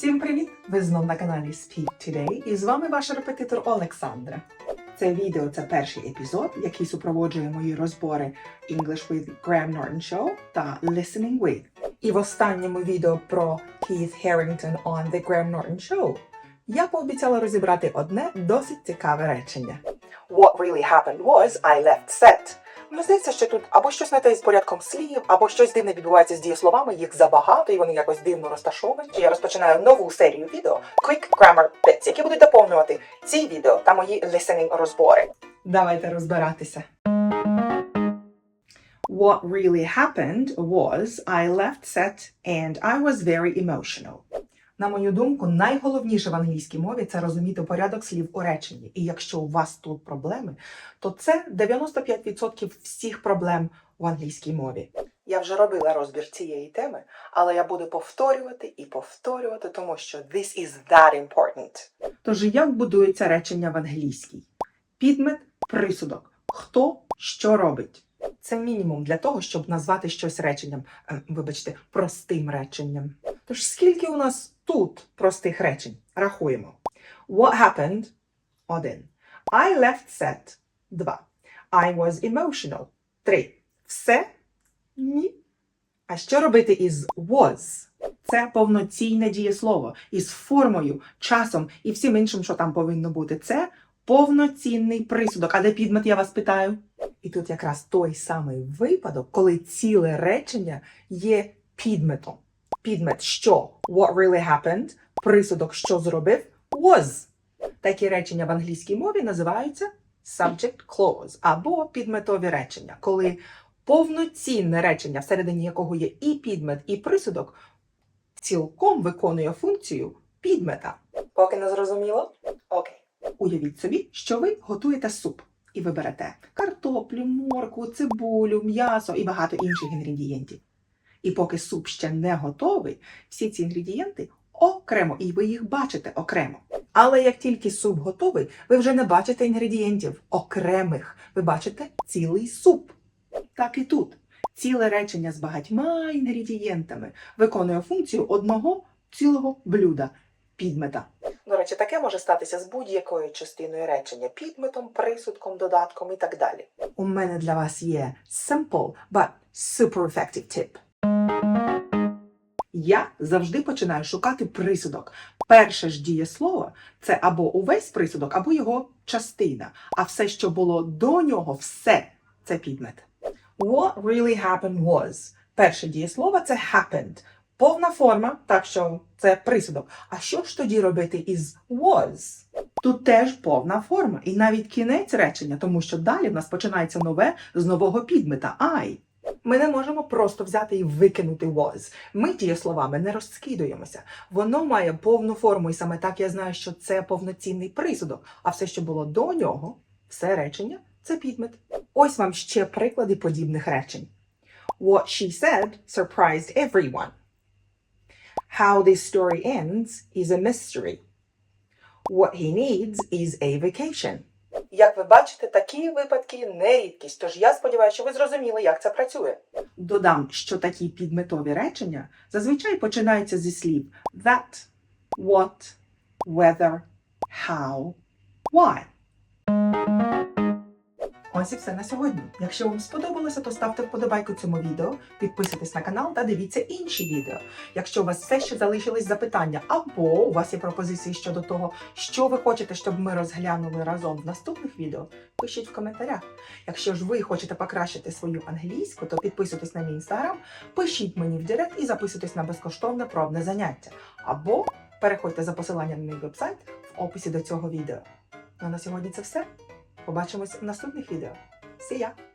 Всім привіт! Ви знов на каналі Speak Today і з вами ваш репетитор Олександра. Це відео це перший епізод, який супроводжує мої розбори English with Graham Norton Show та Listening with. І в останньому відео про Keith Harrington on The Graham Norton Show я пообіцяла розібрати одне досить цікаве речення. What really happened was I left set. Ну, здається, що тут або щось не те з порядком слів, або щось дивне відбувається з дієсловами, їх забагато і вони якось дивно розташовані. Я розпочинаю нову серію відео Quick Grammar Bits, які будуть доповнювати ці відео та мої listening розбори. Давайте розбиратися. What really happened was I left set and I was very emotional. На мою думку, найголовніше в англійській мові це розуміти порядок слів у реченні. І якщо у вас тут проблеми, то це 95% всіх проблем в англійській мові. Я вже робила розбір цієї теми, але я буду повторювати і повторювати, тому що this is that important. Тож як будується речення в англійській? Підмет, присудок. Хто що робить? Це мінімум для того, щоб назвати щось реченням, е, вибачте, простим реченням. Тож скільки у нас тут простих речень? Рахуємо. What happened? Один. I left set. Два. I was emotional. Три. Все? Ні. А що робити із was? Це повноцінне дієслово із формою, часом і всім іншим, що там повинно бути. Це повноцінний присудок. А де підмет, я вас питаю? І тут якраз той самий випадок, коли ціле речення є підметом. Підмет що? What really happened? Присудок що зробив? Was. Такі речення в англійській мові називаються subject clause або підметові речення, коли повноцінне речення, всередині якого є і підмет, і присудок, цілком виконує функцію підмета. Поки не зрозуміло? Окей. Уявіть собі, що ви готуєте суп. І ви берете картоплю, моркву, цибулю, м'ясо і багато інших інгредієнтів. І поки суп ще не готовий, всі ці інгредієнти окремо, і ви їх бачите окремо. Але як тільки суп готовий, ви вже не бачите інгредієнтів окремих, ви бачите цілий суп. Так і тут. Ціле речення з багатьма інгредієнтами виконує функцію одного цілого блюда підмета. До речі, таке може статися з будь-якою частиною речення підметом, присудком, додатком і так далі. У мене для вас є simple, but super effective tip. Я завжди починаю шукати присудок. Перше ж дієслово це або увесь присудок, або його частина. А все, що було до нього, все це підмет. What really happened was. Перше дієслово це happened. Повна форма, так що це присудок. А що ж тоді робити із was? Тут теж повна форма, і навіть кінець речення, тому що далі в нас починається нове з нового підмета I. Ми не можемо просто взяти і викинути was. Ми дієсловами не розскидуємося. Воно має повну форму, і саме так я знаю, що це повноцінний присудок. А все, що було до нього, все речення це підмет. Ось вам ще приклади подібних речень. What she said surprised everyone. How this story ends is a mystery. What he needs is a vacation. Як ви бачите, такі випадки не рідкість, тож я сподіваюся, що ви зрозуміли, як це працює. Додам, що такі підметові речення зазвичай починаються зі слів that, what, whether, how, why. Ось і все на сьогодні. Якщо вам сподобалося, то ставте вподобайку цьому відео, підписуйтесь на канал та дивіться інші відео. Якщо у вас все ще залишились запитання, або у вас є пропозиції щодо того, що ви хочете, щоб ми розглянули разом в наступних відео, пишіть в коментарях. Якщо ж ви хочете покращити свою англійську, то підписуйтесь на мій інстаграм, пишіть мені в директ і записуйтесь на безкоштовне пробне заняття. Або переходьте за посиланням на мій вебсайт в описі до цього відео. Ну а на сьогодні це все. Побачимось в наступних відео. See!